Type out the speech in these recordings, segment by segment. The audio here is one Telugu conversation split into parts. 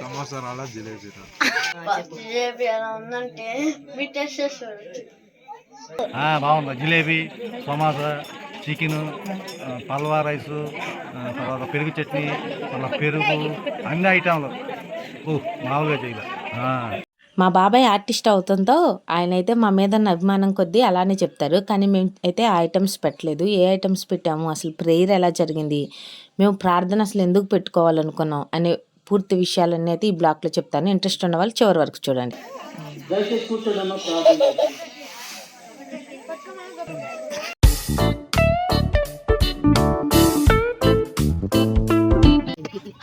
సమోసా రాలా జిలేబీ జిలేబీ ఎలా ఉందంటే మీ టెస్ట్ బాగుంది. జిలేబీ సమోసా చికెన్ పల్వా రైసు తర్వాత పెరుగు చట్నీ మళ్ళీ పెరుగు అన్ని ఐటమ్లు ఓ మామూలుగా చేయలే. మా బాబాయ్ ఆర్టిస్ట్ అవుతుందో ఆయన అయితే మా మీద ఉన్న అభిమానం కొద్దీ అలానే చెప్తారు. కానీ మేము అయితే ఆ ఐటమ్స్ పెట్టలేదు. ఏ ఐటమ్స్ పెట్టాము? అసలు ప్రేయర్ ఎలా జరిగింది? మేము ప్రార్థన అసలు ఎందుకు పెట్టుకోవాలనుకున్నాం? అనే పూర్తి విషయాలన్నీ అయితే ఈ బ్లాక్లో చెప్తాను. ఇంట్రెస్ట్ ఉన్న వాళ్ళు చివరి వరకు చూడండి.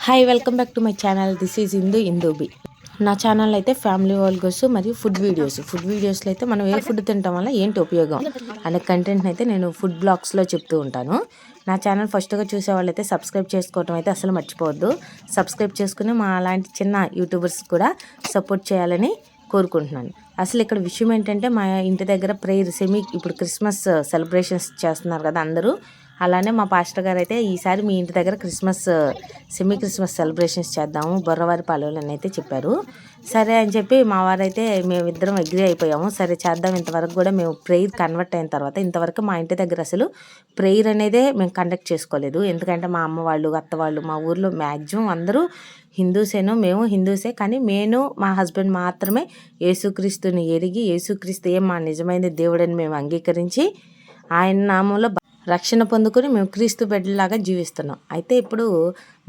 Hi welcome back to my channel this is Indu ఇందూబి నా ఛానల్ అయితే ఫ్యామిలీ వాల్గోస్ మరియు ఫుడ్ వీడియోస్ ఫుడ్ వీడియోస్లో అయితే మనం ఏ ఫుడ్ తినడం వల్ల ఏంటి ఉపయోగం? అనే కంటెంట్ అయితే నేను ఫుడ్ బ్లాగ్స్లో చెప్తూ ఉంటాను. నా ఛానల్ ఫస్ట్గా చూసే వాళ్ళైతే సబ్స్క్రైబ్ చేసుకోవటం అయితే అసలు మర్చిపోవద్దు. సబ్స్క్రైబ్ చేసుకుని మా అలాంటి చిన్న యూట్యూబర్స్ కూడా సపోర్ట్ చేయాలని కోరుకుంటున్నాను. అసలు ఇక్కడ విషయం ఏంటంటే మా ఇంటి దగ్గర ప్రేయర్ సెమీ ఇప్పుడు క్రిస్మస్ సెలబ్రేషన్స్ చేస్తున్నారు కదా అందరూ. అలానే మా పాస్టర్ గారు అయితే ఈసారి మీ ఇంటి దగ్గర క్రిస్మస్ సెమీ క్రిస్మస్ సెలబ్రేషన్స్ చేద్దాము. బుర్రవారి పాలవులు అని అయితే చెప్పారు. సరే అని చెప్పి మా వారైతే మేమిద్దరం అగ్రి అయిపోయాము. సరే చేద్దాం ఇంతవరకు కూడా మేము ప్రేయర్ కన్వర్ట్ అయిన తర్వాత ఇంతవరకు మా ఇంటి దగ్గర అసలు ప్రేయర్ అనేదే మేము కండక్ట్ చేసుకోలేదు. ఎందుకంటే మా అమ్మ వాళ్ళు అత్త వాళ్ళు మా ఊర్లో మ్యాక్సిమం అందరూ హిందూసేను మేము హిందూసే. కానీ నేను మా హస్బెండ్ మాత్రమే యేసుక్రీస్తుని ఎరిగి యేసుక్రీస్తు ఏ మా నిజమైన దేవుడని మేము అంగీకరించి ఆయన నామంలో రక్షణ పొందుకొని మేము క్రీస్తు బిడ్డలాగా జీవిస్తున్నాం. అయితే ఇప్పుడు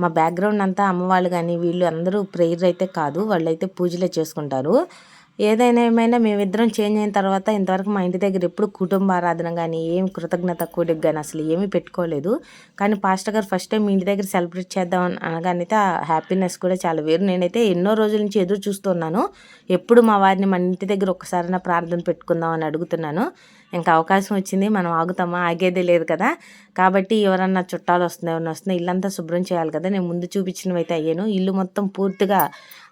మా బ్యాక్గ్రౌండ్ అంతా అమ్మవాళ్ళు కానీ వీళ్ళు అందరూ ప్రేయర్ అయితే కాదు వాళ్ళు అయితే పూజలే చేసుకుంటారు. ఏదైనా ఏమైనా మేమిద్దరం చేంజ్ అయిన తర్వాత ఇంతవరకు మా ఇంటి దగ్గర ఎప్పుడు కుటుంబ ఆరాధన కానీ ఏం కృతజ్ఞత కూడికి కానీ అసలు ఏమీ పెట్టుకోలేదు. కానీ పాస్టర్ గారు ఫస్ట్ టైం మీ ఇంటి దగ్గర సెలబ్రేట్ చేద్దాం అని అనగానైతే ఆ హ్యాపీనెస్ కూడా చాలా వేరు. నేనైతే ఎన్నో రోజుల నుంచి ఎదురు చూస్తున్నాను ఎప్పుడు మా వారిని మన ఇంటి దగ్గర ఒక్కసారైనా ప్రార్థన పెట్టుకుందాం అని అడుగుతున్నాను. ఇంకా అవకాశం వచ్చింది మనం ఆగుతామా? ఆగేదే లేదు కదా. కాబట్టి ఎవరన్నా చుట్టాలు వస్తున్నాయి ఎవరన్నా వస్తున్నాయి ఇల్లంతా శుభ్రం చేయాలి కదా. నేను ముందు చూపించినవి అయితే అయ్యాను. ఇల్లు మొత్తం పూర్తిగా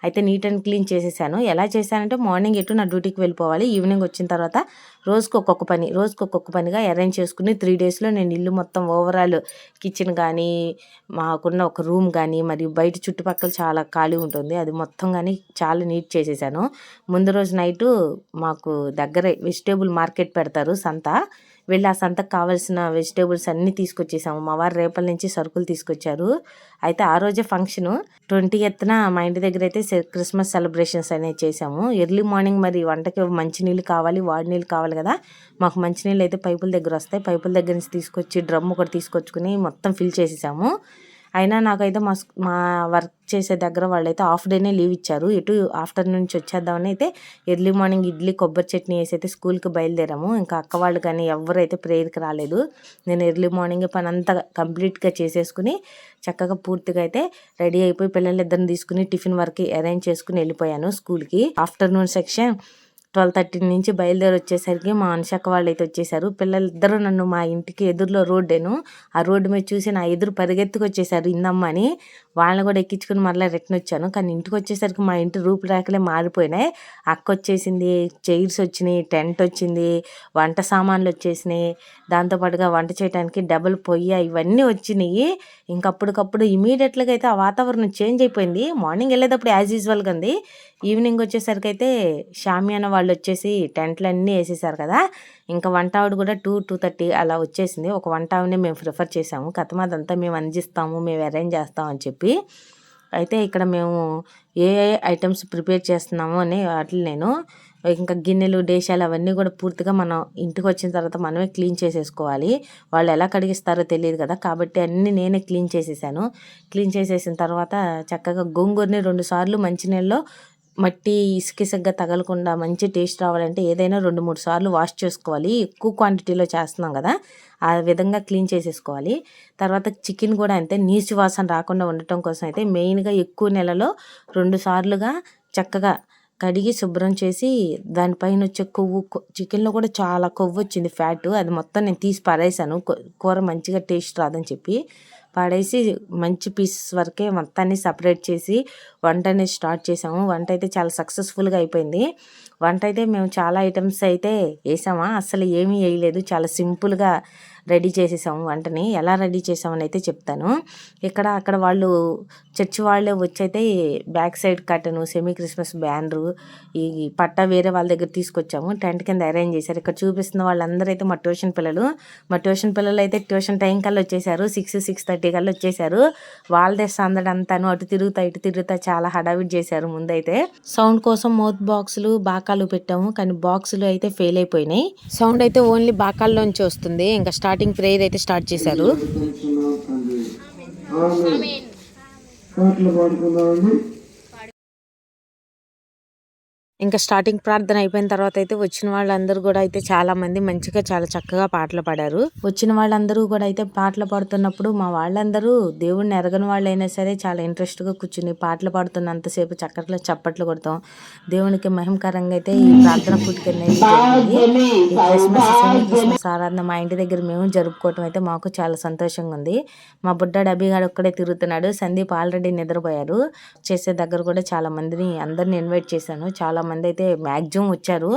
అయితే నీట్ అండ్ క్లీన్ చేసేసాను. ఎలా చేశానంటే మార్నింగ్ ఎటు నా డ్యూటీకి వెళ్ళిపోవాలి. ఈవినింగ్ వచ్చిన తర్వాత రోజుకు ఒక్కొక్క పని రోజుకు ఒక్కొక్క పనిగా అరేంజ్ చేసుకుని త్రీ డేస్లో నేను ఇల్లు మొత్తం ఓవరాల్ కిచెన్ కానీ మాకున్న ఒక రూమ్ కానీ మరియు బయట చుట్టుపక్కల చాలా ఖాళీ ఉంటుంది. అది మొత్తం కానీ చాలా నీట్ చేసేసాను. ముందు రోజు నైటు మాకు దగ్గరే వెజిటేబుల్ మార్కెట్ పెడతారు సంత. వెళ్ళి ఆ సంతకు కావాల్సిన వెజిటేబుల్స్ అన్నీ తీసుకొచ్చేసాము. మా వారు రేపల నుంచి సరుకులు తీసుకొచ్చారు. అయితే ఆ రోజే ఫంక్షను. ట్వంటీ ఎత్తున మా ఇంటి దగ్గర అయితే క్రిస్మస్ సెలబ్రేషన్స్ అనేవి చేసాము ఎర్లీ మార్నింగ్ మరి వంటకి మంచినీళ్ళు కావాలి వాడి నీళ్ళు కావాలి కదా. మాకు మంచినీళ్ళు అయితే పైపుల దగ్గర వస్తాయి. పైపుల దగ్గర నుంచి తీసుకొచ్చి డ్రమ్ ఒకటి తీసుకొచ్చుకుని మొత్తం ఫిల్ చేసేసాము. అయినా నాకైతే మా మా వర్క్ చేసే దగ్గర వాళ్ళైతే హాఫ్ డేనే లీవ్ ఇచ్చారు. ఎటు ఆఫ్టర్నూన్ నుంచి వచ్చేద్దామని అయితే ఎర్లీ మార్నింగ్ ఇడ్లీ కొబ్బరి చట్నీ వేసి అయితే స్కూల్కి బయలుదేరాము. ఇంకా అక్క వాళ్ళు కానీ ఎవరైతే ప్రేయర్కి రాలేదు నేను ఎర్లీ మార్నింగ్ పని అంతా కంప్లీట్గా చేసేసుకుని చక్కగా పూర్తిగా అయితే రెడీ అయిపోయి పిల్లలిద్దరిని తీసుకుని టిఫిన్ వరకు అరేంజ్ చేసుకుని వెళ్ళిపోయాను స్కూల్కి. ఆఫ్టర్నూన్ సెక్షన్ ట్వెల్వ్ థర్టీ నుంచి బయలుదేరి వచ్చేసరికి మా అనుషక్క వాళ్ళు అయితే వచ్చేసారు. పిల్లలిద్దరూ నన్ను మా ఇంటికి ఎదురులో రోడ్డేను. ఆ రోడ్డు మీద చూసి నా ఎదురు పరిగెత్తుకు వచ్చేసారు ఇందమ్మని వాళ్ళని కూడా ఎక్కించుకుని మళ్ళీ రిటర్న్ వచ్చాను. కానీ ఇంటికి వచ్చేసరికి మా ఇంటి రూపురేఖలే మారిపోయినాయి. అక్క వచ్చేసింది చైర్స్ వచ్చినాయి టెంట్ వచ్చింది వంట సామాన్లు వచ్చేసినాయి. దాంతోపాటుగా వంట చేయడానికి డబుల్ పొయ్యి ఇవన్నీ వచ్చినాయి. ఇంకప్పటికప్పుడు ఇమీడియట్గా అయితే ఆ వాతావరణం చేంజ్ అయిపోయింది. మార్నింగ్ వెళ్ళేటప్పుడు యాజ్ యూజువల్గా ఉంది. ఈవినింగ్ వచ్చేసరికి అయితే షామియాన వాళ్ళు వచ్చేసి టెంట్లు అన్నీ వేసేసారు కదా. ఇంకా వంట ఆవిడ కూడా టూ టూ థర్టీ అలా వచ్చేసింది. ఒక వంట ఆవిడనే మేము ప్రిఫర్ చేసాము కథం అదంతా మేము అందిస్తాము మేము అరేంజ్ చేస్తాం అని చెప్పి. అయితే ఇక్కడ మేము ఏ ఏ ఐటమ్స్ ప్రిపేర్ చేస్తున్నాము అని వాటిని నేను ఇంకా గిన్నెలు డేషాలు అవన్నీ కూడా పూర్తిగా మనం ఇంటికి వచ్చిన తర్వాత మనమే క్లీన్ చేసేసుకోవాలి. వాళ్ళు ఎలా కడిగిస్తారో తెలియదు కదా. కాబట్టి అన్నీ నేనే క్లీన్ చేసేసాను. క్లీన్ చేసేసిన తర్వాత చక్కగా గోంగూరని రెండు సార్లు మంచినీళ్ళలో మట్టి ఇసుకిసగ్గా తగలకుండా మంచి టేస్ట్ రావాలంటే ఏదైనా రెండు మూడు సార్లు వాష్ చేసుకోవాలి. ఎక్కువ క్వాంటిటీలో చేస్తున్నాం కదా ఆ విధంగా క్లీన్ చేసేసుకోవాలి. తర్వాత చికెన్ కూడా అంతే నీచు వాసన రాకుండా ఉండటం కోసం అయితే మెయిన్గా ఎక్కువ నెలలో రెండు సార్లుగా చక్కగా కడిగి శుభ్రం చేసి దానిపైన వచ్చే కొవ్వు చికెన్లో కూడా చాలా కొవ్వు వచ్చింది ఫ్యాట్. అది మొత్తం నేను తీసి పారేసాను. కూర మంచిగా టేస్ట్ రాదని చెప్పి. పడేసి మంచి పీసెస్ వరకే మొత్తాన్ని సపరేట్ చేసి వంట అనేది స్టార్ట్ చేసాము. వంట అయితే చాలా సక్సెస్ఫుల్గా అయిపోయింది. వంట అయితే మేము చాలా ఐటమ్స్ అయితే వేసామా? అసలు ఏమీ వేయలేదు. చాలా సింపుల్గా రెడీ చేసేసాము వంటని. ఎలా రెడీ చేసామని అయితే చెప్తాను. ఇక్కడ అక్కడ వాళ్ళు చర్చి వాళ్ళే వచ్చి అయితే బ్యాక్ సైడ్ కట్టను సెమీ క్రిస్మస్ బ్యానరు ఈ పట్టా వేరే వాళ్ళ దగ్గర తీసుకొచ్చాము. టెంట్ కింద అరేంజ్ చేశారు. ఇక్కడ చూపిస్తున్న వాళ్ళందరూ అయితే మా ట్యూషన్ పిల్లలు. మా ట్యూషన్ పిల్లలు అయితే ట్యూషన్ టైం కల్లా వచ్చేసారు. సిక్స్ సిక్స్ థర్టీ కల్లా వచ్చేసారు. వాళ్ళదే సందడి అందడంతాను అటు తిరుగుతా ఇటు తిరుగుతా చాలా హడావిడి చేశారు ముందైతే. సౌండ్ కోసం మౌత్ బాక్సులు బాకాలు పెట్టాము. కానీ బాక్సులు అయితే ఫెయిల్ అయిపోయినాయి. సౌండ్ అయితే ఓన్లీ బాకాల్లోంచి వస్తుంది. ఇంకా స్టార్ట్ స్టార్టింగ్ ప్రేయర్ అయితే స్టార్ట్ చేశారు పాటలు పాడుకుందామండి ఇంకా స్టార్టింగ్ ప్రార్థన అయిపోయిన తర్వాత అయితే వచ్చిన వాళ్ళందరూ కూడా అయితే చాలా మంది మంచిగా చాలా చక్కగా పాటలు పాడారు. వచ్చిన వాళ్ళందరూ కూడా అయితే పాటలు పాడుతున్నప్పుడు మా వాళ్ళందరూ దేవుడిని ఎరగని వాళ్ళైనా సరే చాలా ఇంట్రెస్ట్గా కూర్చుని పాటలు పాడుతున్నంతసేపు చక్కర్లో చప్పట్లు కొడతాం. దేవునికి మహిమకరంగా అయితే ఈ ప్రార్థన పుట్టుకెళ్ళి క్రిస్మస్ క్రిస్మస్ ఆరాధన మా ఇంటి దగ్గర మేము జరుపుకోవటం అయితే మాకు చాలా సంతోషంగా ఉంది. మా బుడ్డాడు అభిగాడు ఒక్కడే తిరుగుతున్నాడు. సందీప్ ఆల్రెడీ నిద్రపోయారు. చేసే దగ్గర కూడా చాలా మందిని అందరిని ఇన్వైట్ చేశాను. చాలా మంది అయితే మ్యాక్సిమం వచ్చారు.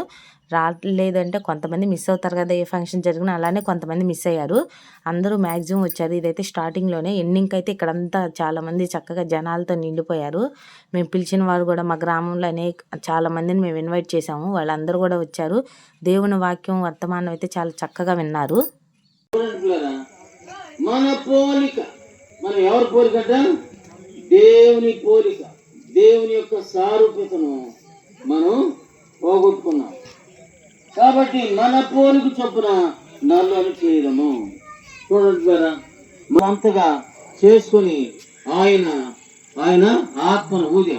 రాలేదంటే కొంతమంది మిస్ అవుతారు కదా ఏ ఫంక్షన్ జరిగినా అలానే కొంతమంది మిస్ అయ్యారు. అందరూ మ్యాక్సిమం వచ్చారు. ఇదైతే స్టార్టింగ్లోనే ఎండింగ్ అయితే ఇక్కడంతా చాలామంది చక్కగా జనాలతో నిండిపోయారు. మేము పిలిచిన వారు కూడా మా గ్రామంలో అనేక చాలామందిని మేము ఇన్వైట్ చేసాము వాళ్ళందరూ కూడా వచ్చారు. దేవుని వాక్యం వర్తమానం అయితే చాలా చక్కగా విన్నారు. మన పోలిక. మనం ఎవరి పోలిక దేవుని పోలిక. దేవుని యొక్క సారూప్యతను. మనం పోగొట్టుకున్నాం. కాబట్టి మన పోలిక చొప్పున నల్లని చేయడము. చూడండి పిల్లరా, మనం అంతగా చేసుకొని ఆయన ఆయన ఆత్మను ఊది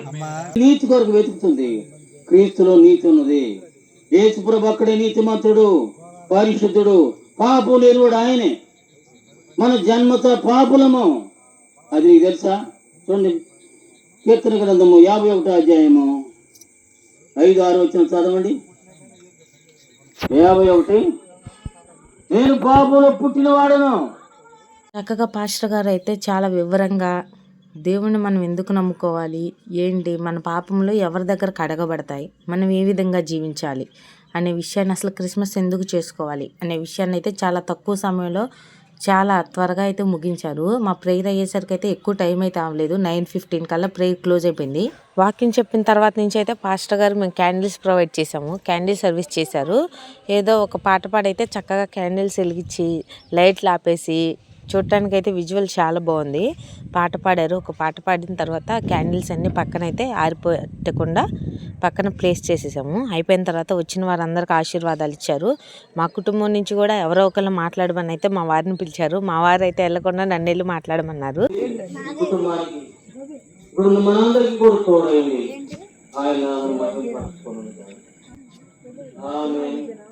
నీతి కొరకు వెతుకుతుంది. క్రీస్తులో నీతి ఉన్నది. యేసుప్రభు అక్కడే నీతిమంతుడు పరిశుద్ధుడు పాపు లేనివాడు ఆయనే. మన జన్మతో పాపులము. అది తెలుసా? చూడండి కీర్తన గ్రంథము యాభై ఒకటో అధ్యాయము. ఐదు ఆరు వచ్చిన చదవండి. యాభై ఒకటి. నేను బాబులో పుట్టినవాడను. చక్కగా పాస్టర్ గారు అయితే చాలా వివరంగా దేవుణ్ణి మనం ఎందుకు నమ్ముకోవాలి? ఏంటి? మన పాపంలో ఎవరి దగ్గర కడగబడతాయి మనం ఏ విధంగా జీవించాలి? అనే విషయాన్ని అసలు క్రిస్మస్ ఎందుకు చేసుకోవాలి? అనే విషయాన్ని అయితే చాలా తక్కువ సమయంలో చాలా త్వరగా అయితే ముగించారు. మా ప్రేయర్ అయ్యేసరికి అయితే ఎక్కువ టైం అయితే అవ్వలేదు. నైన్ ఫిఫ్టీన్ కల్లా ప్రేయర్ క్లోజ్ అయిపోయింది. వాకింగ్ చెప్పిన తర్వాత నుంచి అయితే పాస్టర్ గారు మేము క్యాండిల్స్ ప్రొవైడ్ చేసాము క్యాండిల్ సర్వీస్ చేశారు. ఏదో ఒక పాట పాడైతే చక్కగా క్యాండిల్స్ వెలిగించి లైట్లు ఆపేసి చూడటానికి అయితే విజువల్ చాలా బాగుంది పాట పాడారు ఒక పాట పాడిన తర్వాత క్యాండిల్స్ అన్ని పక్కన అయితే ఆరిపోట్టకుండా పక్కన ప్లేస్ చేసేసాము అయిపోయిన తర్వాత వచ్చిన వారందరికీ ఆశీర్వాదాలు ఇచ్చారు మా కుటుంబం నుంచి కూడా ఎవరో ఒకళ్ళు మాట్లాడమని అయితే మా వారిని పిలిచారు మా వారు అయితే వెళ్ళకుండా నన్ను వెళ్ళి మాట్లాడమన్నారు ఆయన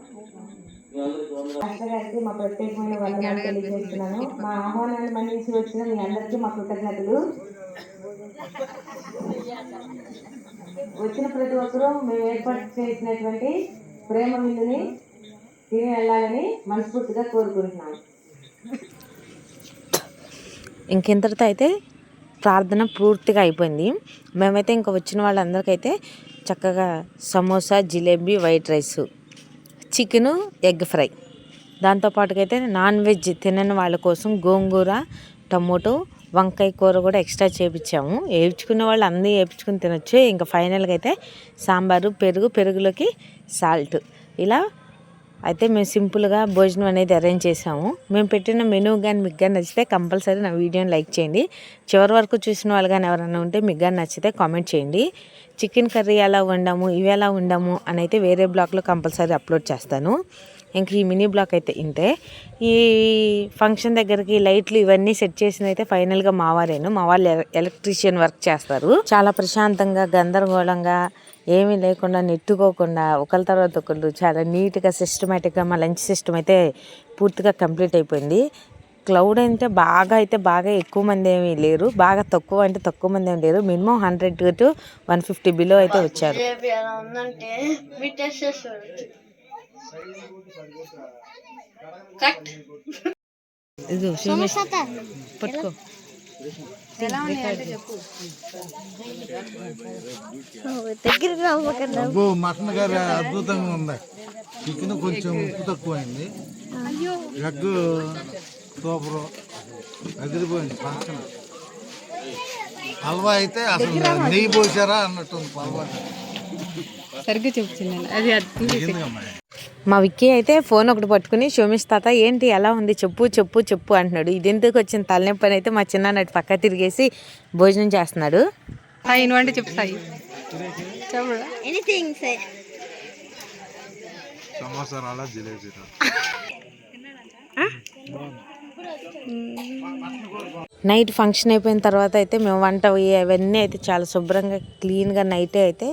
అందరికీ మా ప్రత్యేకమైన వందనాలు తెలియజేస్తున్నాను. మా ఆహ్వానాన్ని మన్నించి వచ్చిన మీ అందరికీ మా కృతజ్ఞతలు. వచ్చిన ప్రతి ఒక్కరూ మేము ఏర్పాటు చేసినటువంటి ప్రేమ విందుని తిని వెళ్ళాలని మనస్ఫూర్తిగా కోరుకుంటున్నాను. ఇంకెంతటితో అయితే ప్రార్థన పూర్తిగా అయిపోయింది. మేమైతే ఇంకా వచ్చిన వాళ్ళందరికైతే చక్కగా samosa jalebi white rice. Chicken egg fry. దాంతోపాటుకైతే non veg తినని వాళ్ళ కోసం గోంగూర టమోటో వంకాయ కూర కూడా ఎక్స్ట్రా చేపించాము వేయించుకునే వాళ్ళు అన్నీ వేయించుకుని తినొచ్చు. ఇంకా ఫైనల్గా అయితే సాంబారు పెరుగు పెరుగులోకి సాల్ట్. ఇలా అయితే మేము సింపుల్గా భోజనం అనేది అరేంజ్ చేసాము. మేము పెట్టిన మెనూ కానీ మీకు కానీ నచ్చితే కంపల్సరీ నా వీడియోని లైక్ చేయండి. చివరి వరకు చూసిన వాళ్ళు కానీ ఎవరైనా ఉంటే మీకు కానీ నచ్చితే కామెంట్ చేయండి. చికెన్ కర్రీ ఎలా వండాము ఇవి ఎలా వండాము అని అయితే వేరే బ్లాగ్లో కంపల్సరీ అప్లోడ్ చేస్తాను. ఇంక ఈ మినీ బ్లాక్ అయితే ఇంతే. ఈ ఫంక్షన్ దగ్గరికి లైట్లు ఇవన్నీ సెట్ చేసిన అయితే ఫైనల్గా మా వారేను మా వాళ్ళు ఎలక్ట్రీషియన్ వర్క్ చేస్తారు. చాలా ప్రశాంతంగా గందరగోళంగా ఏమీ లేకుండా నెట్టుకోకుండా ఒకరి తర్వాత ఒకరు చాలా నీట్గా సిస్టమేటిక్గా మా లంచ్ సిస్టమ్ అయితే పూర్తిగా కంప్లీట్ అయిపోయింది. క్లౌడ్ అయితే బాగా అయితే బాగా ఎక్కువ మంది ఏమీ లేరు. బాగా తక్కువ అంటే తక్కువ మంది ఏమి లేరు. Minimum hundred to one fifty below అయితే వచ్చారు. ఇది పట్టుకో. అబ్బో మటన్ కర్రీ అద్భుతంగా ఉంది. చికెన్ కొంచెం ఉప్పు తక్కువైంది. Egg super. అదిరిపోయింది పక్కన. హల్వా అయితే అసలు నెయ్యి పోసారా అన్నట్టుంది హల్వా సరిగ్గా చెప్తున్నాను అది అది ఎందుకమ్మా మా విక్కీ అయితే ఫోన్ ఒకటి పట్టుకుని షోమిష్ తాత ఏంటి? ఎలా ఉంది? చెప్పు చెప్పు చెప్పు అంటున్నాడు. ఇది ఎందుకు వచ్చిన తలనొప్పి అని అయితే మా చిన్న నటు పక్క తిరిగేసి భోజనం చేస్తున్నాడు. అంటే చెప్పు సాయి సమోసా నైట్ ఫంక్షన్ అయిపోయిన తర్వాత అయితే మేము వంట అవన్నీ అయితే చాలా శుభ్రంగా క్లీన్గా నైటే అయితే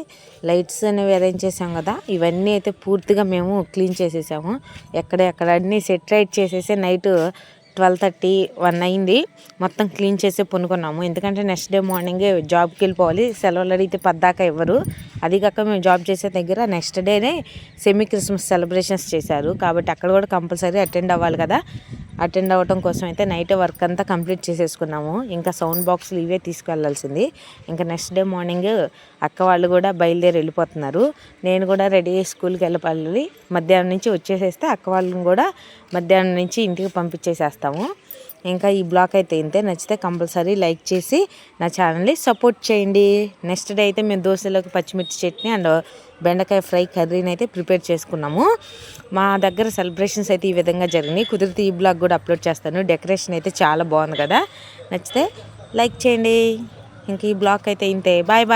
లైట్స్ అనేవి అరేంజ్ చేసాం కదా ఇవన్నీ అయితే పూర్తిగా మేము క్లీన్ చేసేసాము. ఎక్కడ అన్ని అన్నీ సెట్ రైట్ చేసేసి నైట్ ట్వెల్వ్ థర్టీ వన్ అయింది. మొత్తం క్లీన్ చేసి పొనుకున్నాము. ఎందుకంటే నెక్స్ట్ డే మార్నింగే జాబ్కి వెళ్ళిపోవాలి. సెలవులు అడిగితే పద్దాకా ఇవ్వరు అది కాక మేము జాబ్ చేసే దగ్గర నెక్స్ట్ డేనే సెమీ క్రిస్మస్ సెలబ్రేషన్స్ చేశారు. కాబట్టి అక్కడ కూడా కంపల్సరీ అటెండ్ అవ్వాలి కదా. అటెండ్ అవ్వటం కోసం అయితే నైట్ వర్క్ అంతా కంప్లీట్ చేసేసుకున్నాము. ఇంకా సౌండ్ బాక్స్లు ఇవే తీసుకెళ్ళాల్సింది. ఇంకా నెక్స్ట్ డే మార్నింగ్ అక్క వాళ్ళు కూడా బయలుదేరి వెళ్ళిపోతున్నారు. నేను కూడా రెడీ అయ్యి స్కూల్కి వెళ్ళిపోవాలి మధ్యాహ్నం నుంచి వచ్చేసేస్తే అక్క వాళ్ళని కూడా మధ్యాహ్నం నుంచి ఇంటికి పంపించేసేస్తాను. చేస్తాము. ఇంకా ఈ బ్లాగ్ అయితే ఇంతే. నచ్చితే కంపల్సరీ లైక్ చేసి నా ఛానల్ని సపోర్ట్ చేయండి. నెక్స్ట్ డే అయితే మేము దోశలోకి పచ్చిమిర్చి చట్నీ అండ్ బెండకాయ ఫ్రై కర్రీని అయితే ప్రిపేర్ చేసుకున్నాము. మా దగ్గర సెలబ్రేషన్స్ అయితే ఈ విధంగా జరిగినాయి. కుదిరితే ఈ బ్లాగ్ కూడా అప్లోడ్ చేస్తాను. డెకరేషన్ అయితే చాలా బాగుంది కదా. నచ్చితే లైక్ చేయండి. ఇంక ఈ బ్లాగ్ అయితే ఇంతే. Bye bye.